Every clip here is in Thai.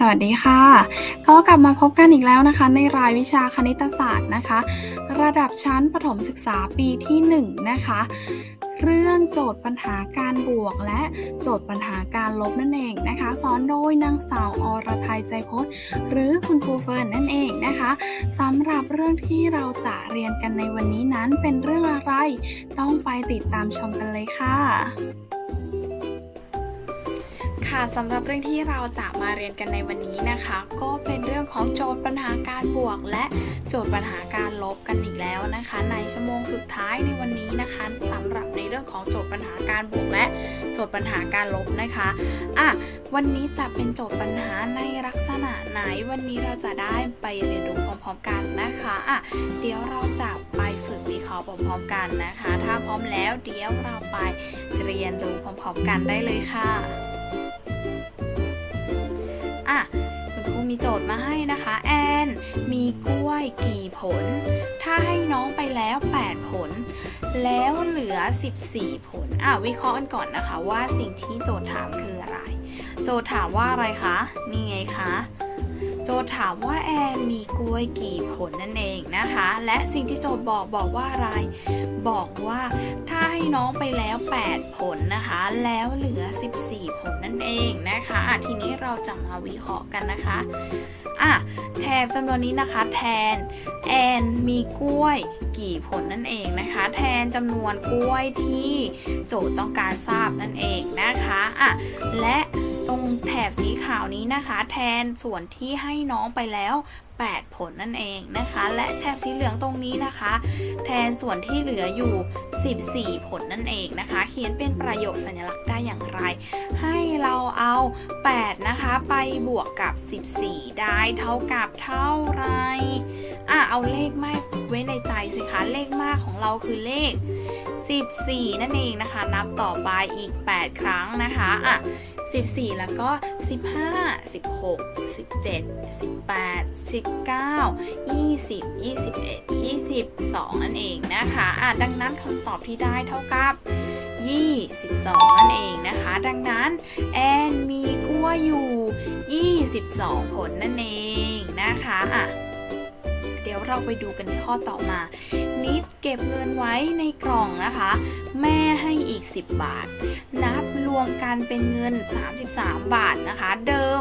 สวัสดีค่ะ ก็กลับมาพบกันอีกแล้วนะคะ ในรายวิชาคณิตศาสตร์นะคะ ระดับชั้นประถมศึกษาปีที่ 1 นะคะ เรื่องโจทย์ปัญหาการบวกและโจทย์ปัญหาการลบนั่นเองนะคะสอนโดยนางสาวอรไทยใจพจน์ หรือคุณครูเฟิร์นนั่นเองนะคะสำหรับเรื่องที่เราจะเรียนกันในวันนี้นั้นเป็นเรื่องอะไร ต้องไปติดตามชมกันเลยค่ะ ค่ะสำหรับเรื่องที่เราจะมาเรียนกันในวันนี้นะคะ ก็เป็นเรื่องของโจทย์ปัญหาการบวก และโจทย์ปัญหาการลบกันอีกแล้วนะคะ ในชั่วโมงสุดท้ายในวันนี้นะคะสำหรับในเรื่องของโจทย์ปัญหาการบวกและโจทย์ปัญหาการลบนะคะอะวันนี้จะเป็นโจทย์ปัญหาในลักษณะไหนวันนี้เราจะได้ไปเรียนรู้พร้อมๆกันนะคะอะเดี๋ยวเราจะไปฝึกวิเคราะห์พร้อมๆกันนะคะ ถ้าพร้อมแล้วเดี๋ยวเราไปเรียนรู้พร้อมๆกันได้เลยค่ะ อะคุณครูมีโจทย์มาให้นะคะ แอน มีกล้วยกี่ผล ถ้าให้น้องไปแล้ว 8 ผล แล้วเหลือ 14 ผล อะวิเคราะห์กันก่อนนะคะว่าสิ่งที่โจทย์ถามคืออะไร โจทย์ถามว่าอะไรคะ นี่ไงคะ โจถามว่าแอนมีกล้วยกี่ผลนั่นเองนะคะ และสิ่งที่โจบอกบอกว่าอะไร บอกว่าถ้าให้น้องไปแล้ว 8 ผลนะคะ แล้วเหลือ 14 ผลนั่นเองนะคะะทีนี้เราจะมาวิเคราะห์กันนะคะอะแถบจำนวนนี้นะคะ แทนแอนมีกล้วยกี่ผลนั่นเองนะคะ แทนจำนวนกล้วยที่โจทย์ต้องการทราบนั่นเองนะคะอะและ ตรงแถบสีขาวนี้นะคะ แทนส่วนที่ให้น้องไปแล้ว 8 ผลนั่นเองนะคะ และแถบสีเหลืองตรงนี้นะคะ แทนส่วนที่เหลืออยู่ 14 ผลนั่นเองนะคะ เขียนเป็นประโยคสัญลักษณ์ได้อย่างไร ให้เราเอา 8 นะคะ ไปบวกกับ 14 ได้เท่ากับเท่าไรอะเอาเลขมากไว้ในใจสิคะเลขมากของเราคือเลข 14 นั่นเองนะคะ นับต่อไปอีก 8 ครั้งนะคะอะ 14 แล้วก็ 15 16 17 18 19 20 21 22 นั่นเองนะคะอะดังนั้นคำตอบที่ได้เท่ากับ 22 นั่นเองนะคะ ดังนั้นแอนมีกล้วยอยู่ 22 ผลนั่นเองนะคะอะ เดี๋ยวเราไปดูกันในข้อต่อมา นิดเก็บเงินไว้ในกล่องนะคะ แม่ให้อีก 10 บาท นับรวมกันเป็นเงิน 33 บาทนะคะ เดิม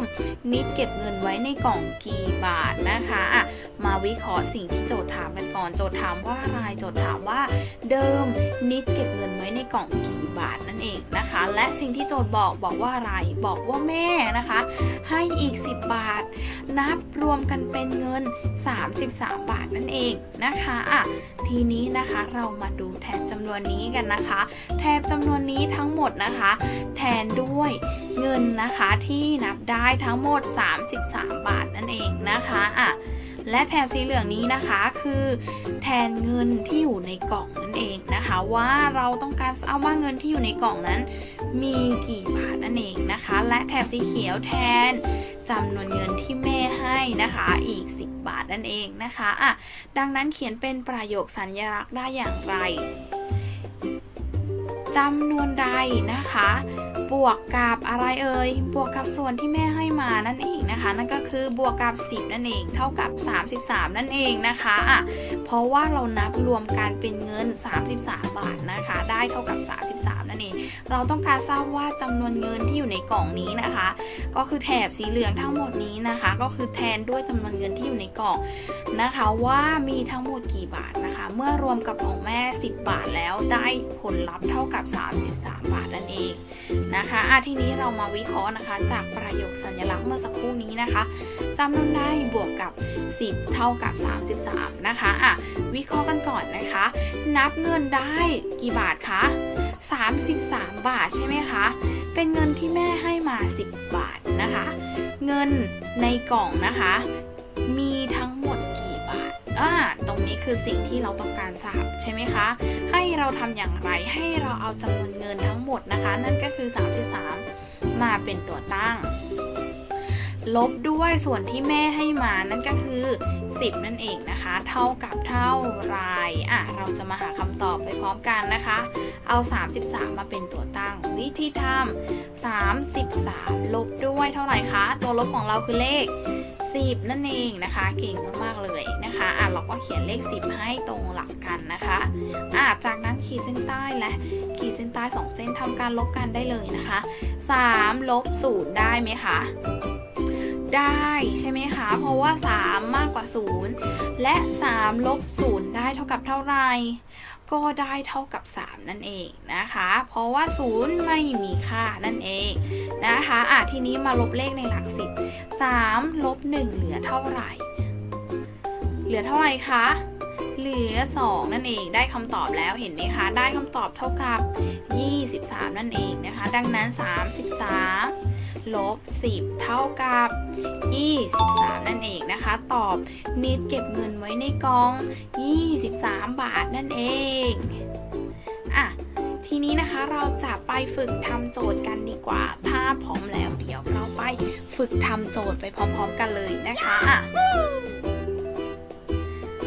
นิดเก็บเงินไว้ในกล่องกี่บาทนะคะอะมาวิเคราะห์สิ่งที่โจทย์ถามกันก่อน โจทย์ถามว่าอะไรโจทย์ถามว่า เดิมนิดเก็บเงินไว้ในกล่องกี่บาทนั่นเองนะคะ และสิ่งที่โจทย์บอกบอกว่าอะไรบอกว่าแม่นะคะ ให้อีก 10 บาท นับรวมกันเป็นเงิน 33 บาทนั่นเองนะคะอะทีนี้นะคะเรามาดูแทนจำนวนนี้กันนะคะแทนจำนวนนี้ทั้งหมดนะคะ แทนด้วยเงินนะคะที่นับได้ทั้งหมด 33 บาทนั่นเองนะคะอะ และแถบสีเหลืองนี้นะคะคือ แทนเงินที่อยู่ในกล่องนั่นเองนะคะ ว่าเราต้องการเอาว่าเงินที่อยู่ในกล่องนั้น มีกี่บาทนั่นเองนะคะ และแถบสีเขียวแทนจำนวนเงินที่แม่ให้นะคะอีก 10 บาทนั่นเองนะคะอะดังนั้นเขียนเป็นประโยคสัญญลักษณ์ได้อย่างไรจำนวนใดนะคะ บวกกับอะไรเอ่ยบวกกับส่วนที่แม่ให้มานั่นเองนะคะ นั่นก็คือบวกกับ 10 นั่นเองเท่ากับ 33 นั่นเองนะคะอะเพราะว่าเรานับรวมกันเป็นเงิน 33 บาทนะคะ ได้เท่ากับ 33 นั่นเอง เราต้องการทราบว่าจำนวนเงินที่อยู่ในกล่องนี้นะคะ ก็คือแถบสีเหลืองทั้งหมดนี้นะคะ ก็คือแทนด้วยจำนวนเงินที่อยู่ในกล่องนะคะว่ามีทั้งหมดกี่บาทนะคะ เมื่อรวมกับของแม่ 10 บาทแล้วได้ผลลัพธ์เท่ากับ 33 บาทนั่นเองนะคะะทีนี้เรามาวิเคราะห์นะคะ จากประโยคสัญลักษณ์เมื่อสักครู่นี้นะคะจำนวนได้บวกกับ 10 เท่ากับ 33 นะคะอะวิเคราะห์กันก่อนนะคะ นับเงินได้กี่บาทคะ33 บาทใช่ไหมคะ เป็นเงินที่แม่ให้มา 10 บาทนะคะ เงินในกล่องนะคะ มีทั้ง อ่าตรงนี้คือสิ่งที่เราต้องการทราบใช่ไหมคะ ให้เราทำอย่างไรให้เราเอาจำนวนเงินทั้งหมดนะคะ นั่นก็คือ 33 มาเป็นตัวตั้ง ลบด้วยส่วนที่แม่ให้มานั่นก็คือ 10 นั่นเองนะคะ เท่ากับเท่าไรอะเราจะมาหาคำตอบไปพร้อมกันนะคะ เอา 33 มาเป็นตัวตั้ง วิธีทำ33 ลบด้วยเท่าไหร่คะ ตัวลบของเราคือเลข 10 นั่นเองนะคะ เก่งมากๆเลยนะคะอะเราก็เขียนเลข 10 ให้ตรงหลักกันนะคะอะจากนั้นขีดเส้นใต้และขีดเส้นใต้ 2 เส้นทำการลบกันได้เลยนะคะ 3 ลบ0ได้ไหมคะ ได้ใช่ไหมคะ เพราะว่า 3 มากกว่า 0 และ 3 ลบ 0 ได้เท่ากับเท่าไหร่ ก็ได้เท่ากับ 3 นั่นเองนะคะ เพราะว่า 0 ไม่มีค่านั่นเองนะคะอะทีนี้มาลบเลขในหลัก 10 3 ลบ 1 เหลือเท่าไหร่ เหลือเท่าไหร่คะเหลือ 2 นั่นเองได้คำตอบแล้วเห็นไหมคะ ได้คำตอบเท่ากับ 23 นั่นเองนะคะ ดังนั้น 33 ลบ 10 เท่ากับ 23 นั่นเองนะคะ ตอบนิดเก็บเงินไว้ในกอง 23 บาทนั่นเองอะทีนี้นะคะเราจะไปฝึกทำโจทย์กันดีกว่า ถ้าพร้อมแล้วเดี๋ยวเราไปฝึกทำโจทย์ไปพร้อมๆกันเลยนะคะอะ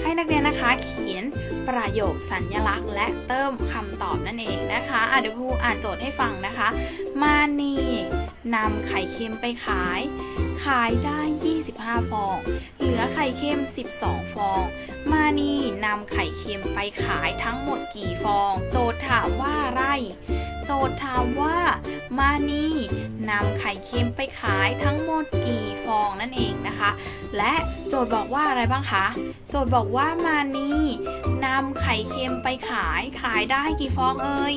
ให้นักเรียนนะคะ เขียนประโยคสัญญลักษณ์ และเติมคำตอบนั่นเองนะคะอะเดี๋ยวครูอ่านโจทย์ให้ฟังนะคะ มานีนำไข่เค็มไปขาย ขายได้ 25 ฟอง เหลือไข่เค็ม 12 ฟอง มานีนำไข่เค็มไปขายทั้งหมดกี่ฟอง โจทย์ถามว่าอะไร โจทย์ถามว่า มานีนำไข่เค็มไปขายทั้งหมดกี่ฟองนั่นเองนะคะ และโจทย์บอกว่าอะไรบ้างคะ โจทย์บอกว่ามานีนำไข่เค็มไปขายขายได้กี่ฟองเอ่ย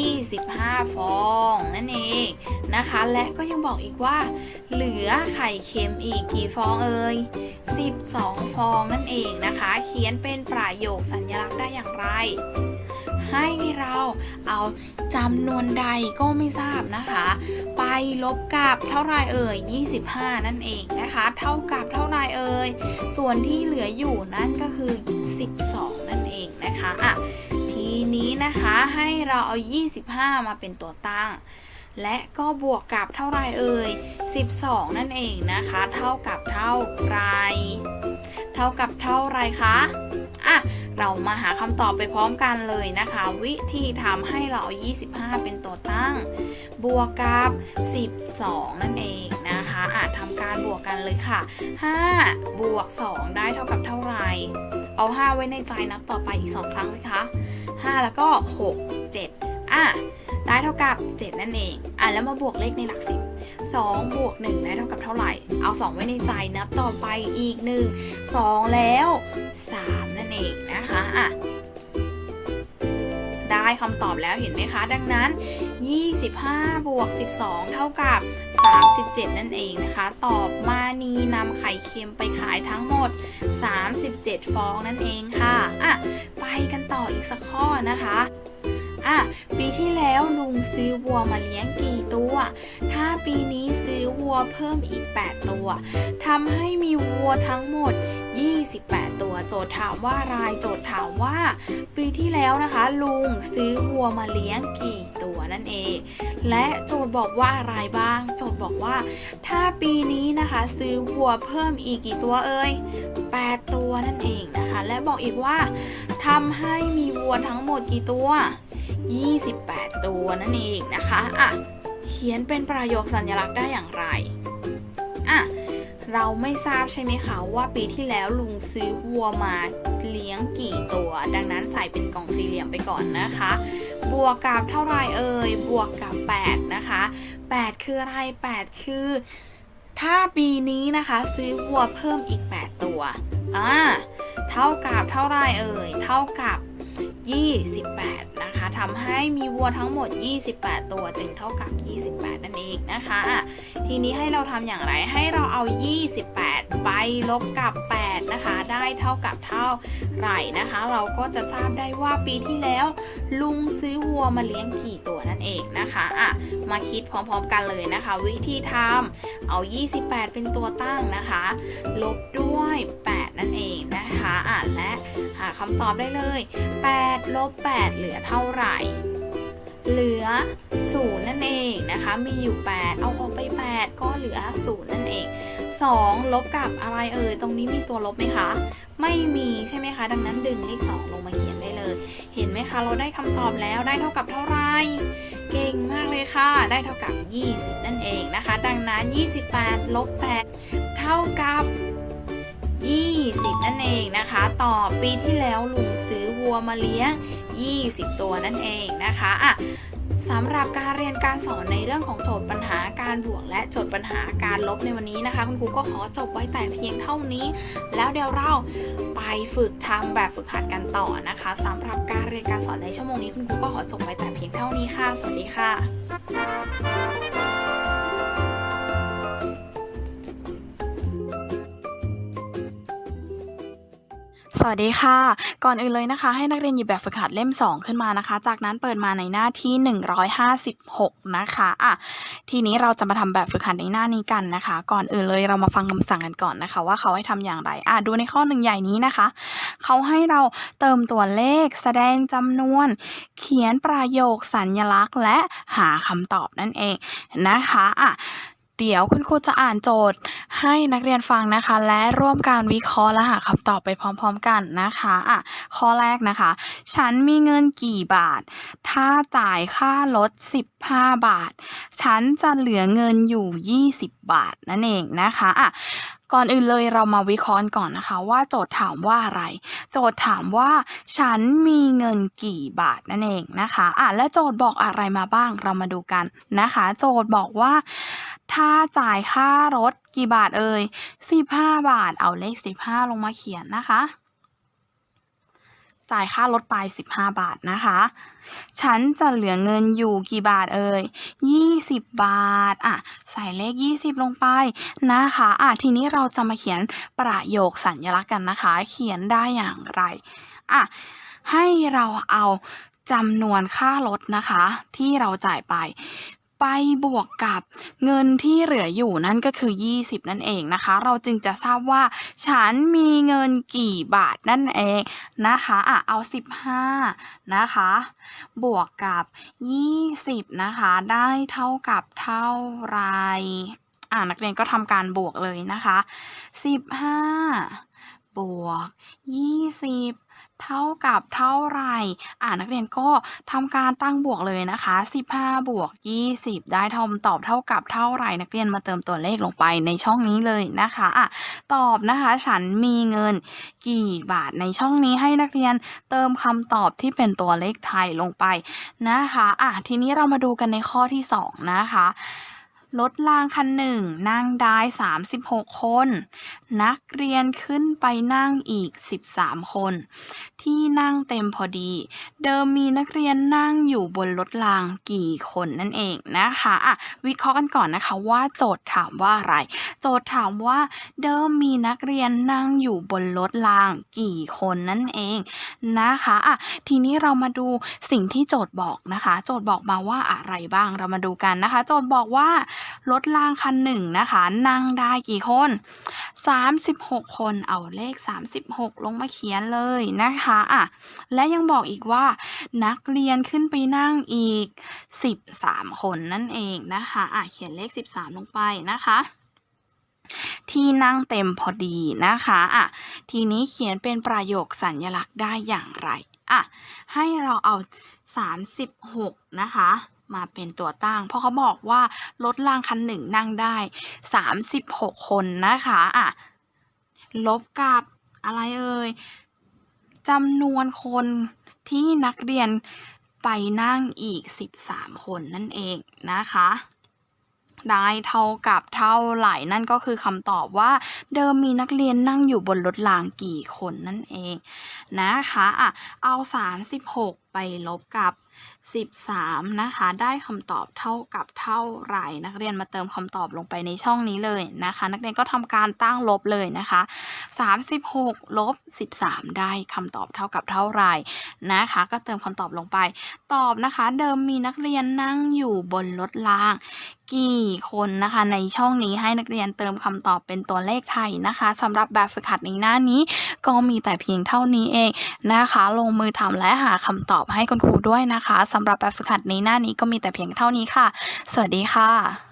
25 ฟองนั่นเองนะคะ และก็ยังบอกอีกว่า เหลือไข่เค็มอีกกี่ฟองเอ่ย12 ฟองนั่นเองนะคะ เขียนเป็นประโยคสัญลักษณ์ได้อย่างไร ให้เราเอาจำนวนใดก็ไม่ทราบนะคะ ไปลบกับเท่าไรเอ่ย 25 นั่นเองนะคะ เท่ากับเท่าไรเอ่ย ส่วนที่เหลืออยู่นั่นก็คือ 12 นั่นเองนะคะอะทีนี้นะคะให้เราเอา 25 มาเป็นตัวตั้งและก็บวกกับเท่าไรเอ่ย 12 นั่นเองนะคะ เท่ากับเท่าไร ท่ากับเท่าไรคะอะเรามาหาคำตอบไปพร้อมกันเลยนะคะ วิธีทำให้เราเอา25 เป็นตัวตั้ง บวกกับ 12 นั่นเองนะคะอะทำการบวกกันเลยค่ะ 5 บวก 2 ได้เท่ากับเท่าไหร่เอา 5 ไว้ในใจนับต่อไปอีก 2 ครั้งสิคะ 5 แล้วก็ 6 7 อะได้เท่ากับ 7 นั่นเอง อะแล้วมาบวกเลขในหลัก10 2บวก1ได้เท่ากับเท่าไหร่ เอา 2 ไว้ในใจนับต่อไปอีก 1 2 แล้ว 3 นั่นเองนะคะอะได้คำตอบแล้วเห็นไหมคะ ดังนั้น 25 บวก 12 เท่ากับ 37 นั่นเองนะคะ ตอบมานีนำไข่เค็มไปขายทั้งหมด 37 ฟองนั่นเองค่ะ อะ ไปกันต่ออีกสักข้อนะคะ อะปีที่แล้วลุงซื้อวัวมาเลี้ยงกี่ตัว ถ้าปีนี้ซื้อวัวเพิ่มอีก 8 ตัวทำให้มีวัวทั้งหมด 28 ตัวโจทย์ถามว่ารายโจทย์ถามว่า ปีที่แล้วนะคะ ลุงซื้อวัวมาเลี้ยงกี่ตัวนั่นเอง และโจทย์บอกว่าอะไรบ้าง โจทย์บอกว่า ถ้าปีนี้นะคะซื้อวัวเพิ่มอีกกี่ตัวเอ่ย8 ตัวนั่นเองนะคะ และบอกอีกว่าทำให้มีวัวทั้งหมดกี่ตัว 28 ตัวนั่นเองนะคะอะเขียนเป็นประโยคสัญลักษณ์ได้อย่างไรอะเราไม่ทราบใช่ไหมคะว่าปีที่แล้วลุงซื้อวัวมาเลี้ยงกี่ตัว ดังนั้นใส่เป็นกล่องสี่เหลี่ยมไปก่อนนะคะ บวกกับเท่าไรเอ่ยบวกกับ 8 นะคะ 8 คืออะไร 8 คือ ถ้าปีนี้นะคะซื้อวัวเพิ่มอีก 8 ตัวอ่าเท่ากับเท่าไรเอ่ยเท่ากับ 28 นะคะทำให้มีวัวทั้งหมด 28 ตัวจึงเท่ากับ 28 นั่นเองนะคะ ทีนี้ให้เราทำอย่างไรให้เราเอา 28 ไปลบกับ 8 นะคะ ได้เท่ากับเท่าไหร่นะคะ เราก็จะทราบได้ว่าปีที่แล้ว ลุงซื้อวัวมาเลี้ยงกี่ตัวน เองนะคะอะมาคิดพร้อมๆกันเลยนะคะ วิธีทำเอา 28 เป็นตัวตั้งนะคะ ลบด้วย 8 นั่นเองนะคะอะและหาคำตอบได้เลย 8 ลบ 8 เหลือเท่าไหร่เหลือ0นั่นเองนะคะ มีอยู่ 8 เอาออกไป 8 ก็เหลือ0นั่นเอง 2 ลบกับอะไรเอ่ย ตรงนี้มีตัวลบไหมคะ ไม่มีใช่ไหมคะ ดังนั้นดึงเลข 2 ลงมาเขียนได้เลย เห็นไหมคะ เราได้คำตอบแล้ว ได้เท่ากับเท่าไหร่ เก่งมากเลยค่ะ ได้เท่ากับ 20 นั่นเองนะคะ ดังนั้น 28 ลบ 8 เท่ากับ 20 นั่นเองนะคะ ต่อปีที่แล้วลุงซื้อวัวมาเลี้ยง 20 ตัวนั่นเองนะคะอะ สำหรับการเรียนการสอนในเรื่องของโจทย์ปัญหาการบวก และโจทย์ปัญหาการลบในวันนี้นะคะ คุณครูก็ขอจบไว้แต่เพียงเท่านี้ แล้วเดี๋ยวเราไปฝึกทำแบบฝึกหัดกันต่อนะคะสำหรับการเรียนการสอนในชั่วโมงนี้คุณครูก็ขอจบไว้แต่เพียงเท่านี้ค่ะ สวัสดีค่ะ สวัสดีค่ะ ก่อนอื่นเลยนะคะ ให้นักเรียนหยิบแบบฝึกหัดเล่ม 2 ขึ้นมานะคะ จากนั้นเปิดมาในหน้าที่ 156 นะคะอะทีนี้เราจะมาทำแบบฝึกหัดในหน้านี้กันนะคะ ก่อนอื่นเลยเรามาฟังคำสั่งกันก่อนนะคะ ว่าเขาให้ทำอย่างไรอะดูในข้อหนึ่งใหญ่นี้นะคะ เขาให้เราเติมตัวเลข แสดงจำนวน เขียนประโยคสัญลักษณ์ และหาคำตอบนั่นเองนะคะอะ เดี๋ยวคุณครูจะอ่านโจทย์ให้นักเรียนฟังนะคะ และร่วมการวิเคราะห์และหาคำตอบไปพร้อม ๆ กันนะคะอะข้อแรกนะคะ ฉันมีเงินกี่บาท ถ้าจ่ายค่ารถ 15 บาท ฉันจะเหลือเงินอยู่ 20 บาทนั่นเองนะคะอะก่อนอื่นเลยเรามาวิเคราะห์ก่อนนะคะ ว่าโจทย์ถามว่าอะไร โจทย์ถามว่า ฉันมีเงินกี่บาทนั่นเองนะคะอะและโจทย์บอกอะไรมาบ้างเรามาดูกันนะคะ โจทย์บอกว่า ถ้าจ่ายค่ารถกี่บาทเอ่ย15 บาท เอาเลข 15 ลงมาเขียนนะคะ จ่ายค่ารถไป 15 บาทนะคะ ฉันจะเหลือเงินอยู่กี่บาทเอ่ย20 บาท อะ ใส่เลข 20 ลงไปนะคะ อะ ทีนี้เราจะมาเขียนประโยคสัญลักษณ์กันนะคะ เขียนได้อย่างไร อะ ให้เราเอาจำนวนค่ารถนะคะ ที่เราจ่ายไป ไปบวกกับเงินที่เหลืออยู่นั่นก็คือ 20 นั่นเองนะคะ เราจึงจะทราบว่า ฉันมีเงินกี่บาทนั่นเองนะคะอะเอา 15 นะคะ บวกกับ 20 นะคะ ได้เท่ากับเท่าไหรอะนักเรียนก็ทำการบวกเลยนะคะ 15 บวก 20 เท่ากับเท่าไหร่อ่านักเรียนก็ทำการตั้งบวกเลยนะคะ 15 บวก 20 ได้ทอมตอบเท่ากับเท่าไหร่นักเรียนมาเติมตัวเลขลงไปในช่องนี้เลยนะคะอะตอบนะคะ ฉันมีเงินกี่บาทในช่องนี้ให้นักเรียนเติมคำตอบที่เป็นตัวเลขไทยลงไปนะคะอะทีนี้เรามาดูกันในข้อที่ 2 นะคะ รถรางคันหนึ่งนั่งได้ 36 คน นักเรียนขึ้นไปนั่งอีก 13 คน ที่นั่งเต็มพอดี เดิมมีนักเรียนนั่งอยู่บนรถรางกี่คนนั่นเองนะคะอะวิเคราะห์กันก่อนนะคะว่าโจทย์ถามว่าอะไร โจทย์ถามว่า เดิมมีนักเรียนนั่งอยู่บนรถรางกี่คนนั่นเองนะคะอะทีนี้เรามาดูสิ่งที่โจทย์บอกนะคะ โจทย์บอกมาว่าอะไรบ้างเรามาดูกันนะคะ โจทย์บอกว่ารถรางคันหนึ่งนะคะ นั่งได้กี่คน 36 คนเอาเลข 36 ลงมาเขียนเลยนะคะอะและยังบอกอีกว่า นักเรียนขึ้นไปนั่งอีก 13 คนนั่นเองนะคะอะเขียนเลข 13 ลงไปนะคะที่นั่งเต็มพอดีนะคะอะทีนี้เขียนเป็นประโยคสัญญลักษณ์ได้อย่างไรอะให้เราเอา 36 นะคะ มาเป็นตัวตั้ง เพราะเขาบอกว่ารถรางคันหนึ่งนั่งได้ 36 คนนะคะอะลบกับอะไรเอ่ยจำนวนคนที่นักเรียนไปนั่งอีก 13 คนนั่นเองนะคะ ได้เท่ากับเท่าไหร่นั่นก็คือคำตอบว่าเดิมมีนักเรียนนั่งอยู่บนรถรางกี่คนนั่นเองนะคะอะเอา 36 ไปลบกับ 13 นะคะ ได้คำตอบเท่ากับเท่าไหร่ นักเรียนมาเติมคำตอบลงไปในช่องนี้เลยนะคะ นักเรียนก็ทำการตั้งลบเลยนะคะ 36ลบ13 ได้คำตอบเท่ากับเท่าไหร่นะคะ ก็เติมคำตอบลงไป ตอบนะคะ เดิมมีนักเรียนนั่งอยู่บนรถราง กี่คนนะคะ ในช่องนี้ให้นักเรียนเติมคำตอบเป็นตัวเลขไทยนะคะสำหรับแบบฝึกหัดในหน้านี้ ก็มีแต่เพียงเท่านี้เองนะคะ ลงมือทำและหาคำตอบให้คุณครูด้วยนะคะนะคะสำหรับแบบฝึกหัดในหน้านี้ก็มีแต่เพียงเท่านี้ค่ะ สวัสดีค่ะ